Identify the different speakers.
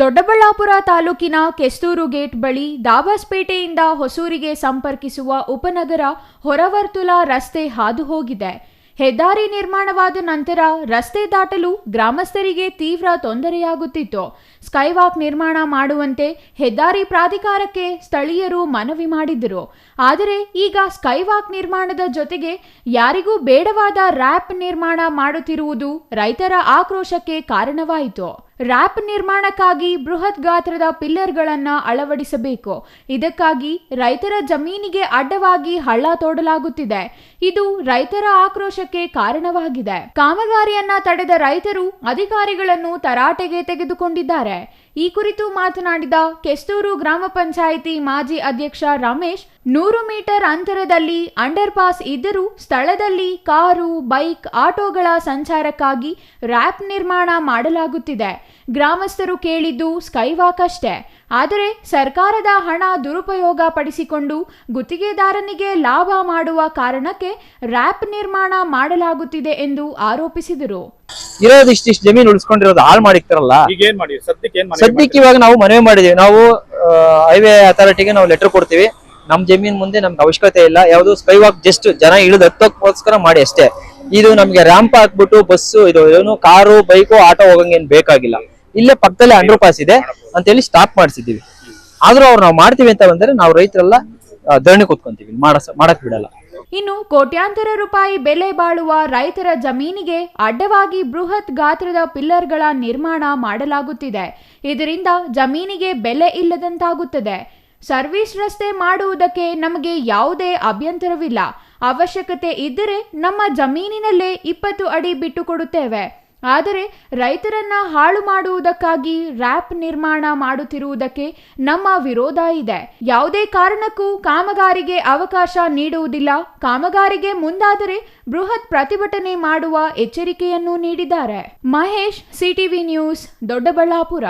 Speaker 1: ದೊಡ್ಡಬಳ್ಳಾಪುರ ತಾಲೂಕಿನ ಕೆಸ್ತೂರು ಗೇಟ್ ಬಳಿ ದಾಬಾಸ್ಪೇಟೆಯಿಂದ ಹೊಸೂರಿಗೆ ಸಂಪರ್ಕಿಸುವ ಉಪನಗರ ಹೊರವರ್ತುಲ ರಸ್ತೆ ಹಾದು ಹೋಗಿದೆ ಹೆದ್ದಾರಿ ನಿರ್ಮಾಣವಾದ ನಂತರ ರಸ್ತೆ ದಾಟಲು ಗ್ರಾಮಸ್ಥರಿಗೆ ತೀವ್ರ ತೊಂದರೆಯಾಗುತ್ತಿತ್ತು. ಸ್ಕೈವಾಕ್ ನಿರ್ಮಾಣ ಮಾಡುವಂತೆ ಹೆದ್ದಾರಿ ಪ್ರಾಧಿಕಾರಕ್ಕೆ ಸ್ಥಳೀಯರು ಮನವಿ ಮಾಡಿದ್ದರು ಆದರೆ ಈಗ ಸ್ಕೈವಾಕ್ ನಿರ್ಮಾಣದ ಜೊತೆಗೆ ಯಾರಿಗೂ ಬೇಡವಾದ ರ್ಯಾಪ್ ನಿರ್ಮಾಣ ಮಾಡುತ್ತಿರುವುದು ರೈತರ ಆಕ್ರೋಶಕ್ಕೆ ಕಾರಣವಾಯಿತು. ರ್ಯಾಪ್ ನಿರ್ಮಾಣಕ್ಕಾಗಿ ಬೃಹತ್ ಗಾತ್ರದ ಪಿಲ್ಲರ್ಗಳನ್ನ ಅಳವಡಿಸಬೇಕು. ಇದಕ್ಕಾಗಿ ರೈತರ ಜಮೀನಿಗೆ ಅಡ್ಡವಾಗಿ ಹಳ್ಳ ತೋಡಲಾಗುತ್ತಿದೆ. ಇದು ರೈತರ ಆಕ್ರೋಶಕ್ಕೆ ಕಾರಣವಾಗಿದೆ. ಕಾಮಗಾರಿಯನ್ನ ತಡೆದ ರೈತರು ಅಧಿಕಾರಿಗಳನ್ನು ತರಾಟೆಗೆ ತೆಗೆದುಕೊಂಡಿದ್ದಾರೆ. ಈ ಕುರಿತು ಮಾತನಾಡಿದ ಕೆಸ್ತೂರು ಗ್ರಾಮ ಪಂಚಾಯಿತಿ ಮಾಜಿ ಅಧ್ಯಕ್ಷ ರಮೇಶ್ ನೂರು ಮೀಟರ್ ಅಂತರದಲ್ಲಿ ಅಂಡರ್ ಪಾಸ್ ಇದ್ದರೂ ಸ್ಥಳದಲ್ಲಿ ಕಾರು ಬೈಕ್ ಆಟೋಗಳ ಸಂಚಾರಕ್ಕಾಗಿ ರ್ಯಾಪ್ ನಿರ್ಮಾಣ ಮಾಡಲಾಗುತ್ತಿದೆ. ಗ್ರಾಮಸ್ಥರು ಕೇಳಿದ್ದು ಸ್ಕೈವಾಕ್ ಅಷ್ಟೇ. ಆದರೆ ಸರ್ಕಾರದ ಹಣ ದುರುಪಯೋಗ ಪಡಿಸಿಕೊಂಡು ಗುತ್ತಿಗೆದಾರನಿಗೆ ಲಾಭ ಮಾಡುವ ಕಾರಣಕ್ಕೆ ರ್ಯಾಪ್ ನಿರ್ಮಾಣ ಮಾಡಲಾಗುತ್ತಿದೆ ಎಂದು ಆರೋಪಿಸಿದರು.
Speaker 2: ಇರೋದು ಇಷ್ಟಿಷ್ಟು ಜಮೀನು ಉಳಿಸ್ಕೊಂಡಿರೋದು ಹಾಳು ಮಾಡಿರ್ತಾರಲ್ಲ?
Speaker 3: ಈಗ ಏನ್ ಮಾಡಿ? ಸದ್ಯಕ್ಕೆ ಏನ್ ಮಾಡಿ?
Speaker 2: ಸದ್ಯಕ್ಕೆ ಇವಾಗ ನಾವು ಮನವಿ ಮಾಡಿದೀವಿ. ನಾವು ಹೈವೇ ಅಥಾರಿಟಿಗೆ ನಾವು ಲೆಟರ್ ಕೊಡ್ತೀವಿ. ನಮ್ ಜಮೀನ್ ಮುಂದೆ ನಮ್ಗೆ ಅವಶ್ಯಕತೆ ಇಲ್ಲ. ಯಾವುದು ಸ್ಕೈ ವಾಕ್ ಜಸ್ಟ್ ಜನ ಇಳಿದು ಹತ್ತೋಕ್ಕೋಸ್ಕರ ಮಾಡಿ ಅಷ್ಟೇ. ಇದು ನಮ್ಗೆ ರ್ಯಾಂಪ್ ಹಾಕ್ಬಿಟ್ಟು ಬಸ್ಸು ಇದು ಏನು ಕಾರು ಬೈಕು ಆಟೋ ಹೋಗಂಗೇನ್ ಬೇಕಾಗಿಲ್ಲ. ಇಲ್ಲೇ ಪಕ್ಕದಲ್ಲೇ ಅಂಡರ್ ಪಾಸ್ ಇದೆ. ಅಂತೇಳಿ ಸ್ಟಾಪ್ ಮಾಡಿಸಿದೀವಿ ಆದ್ರೂ ಅವ್ರು ನಾವು ಮಾಡ್ತೀವಿ ಅಂತ ಬಂದ್ರೆ ನಾವು ರೈತರೆಲ್ಲ ಧರಣಿ ಕೂತ್ಕೊಂತೀವಿ. ಮಾಡಸ, ಮಾಡಕ್ ಬಿಡಲ್ಲ.
Speaker 1: ಇನ್ನು ಕೋಟ್ಯಾಂತರ ರೂಪಾಯಿ ಬೆಲೆ ಬಾಳುವ ರೈತರ ಜಮೀನಿಗೆ ಅಡ್ಡವಾಗಿ ಬೃಹತ್ ಗಾತ್ರದ ಪಿಲ್ಲರ್ಗಳ ನಿರ್ಮಾಣ ಮಾಡಲಾಗುತ್ತಿದೆ. ಇದರಿಂದ ಜಮೀನಿಗೆ ಬೆಲೆ ಇಲ್ಲದಂತಾಗುತ್ತದೆ. ಸರ್ವಿಸ್ ರಸ್ತೆ ಮಾಡುವುದಕ್ಕೆ ನಮಗೆ ಯಾವುದೇ ಅಭ್ಯಂತರವಿಲ್ಲ. ಅವಶ್ಯಕತೆ ಇದ್ದರೆ ನಮ್ಮ ಜಮೀನಿನಲ್ಲೇ ಇಪ್ಪತ್ತು ಅಡಿ ಬಿಟ್ಟು ಕೊಡುತ್ತೇವೆ ಆದರೆ ರೈತರನ್ನ ಹಾಳು ಮಾಡುವುದಕ್ಕಾಗಿ ರ್ಯಾಪ್ ನಿರ್ಮಾಣ ಮಾಡುತ್ತಿರುವುದಕ್ಕೆ ನಮ್ಮ ವಿರೋಧ ಇದೆ. ಯಾವುದೇ ಕಾರಣಕ್ಕೂ ಕಾಮಗಾರಿಗೆ ಅವಕಾಶ ನೀಡುವುದಿಲ್ಲ. ಕಾಮಗಾರಿಗೆ ಮುಂದಾದರೆ ಬೃಹತ್ ಪ್ರತಿಭಟನೆ ಮಾಡುವ ಎಚ್ಚರಿಕೆಯನ್ನು ನೀಡಿದ್ದಾರೆ. Mahesh, CTV news, Doddaballapur.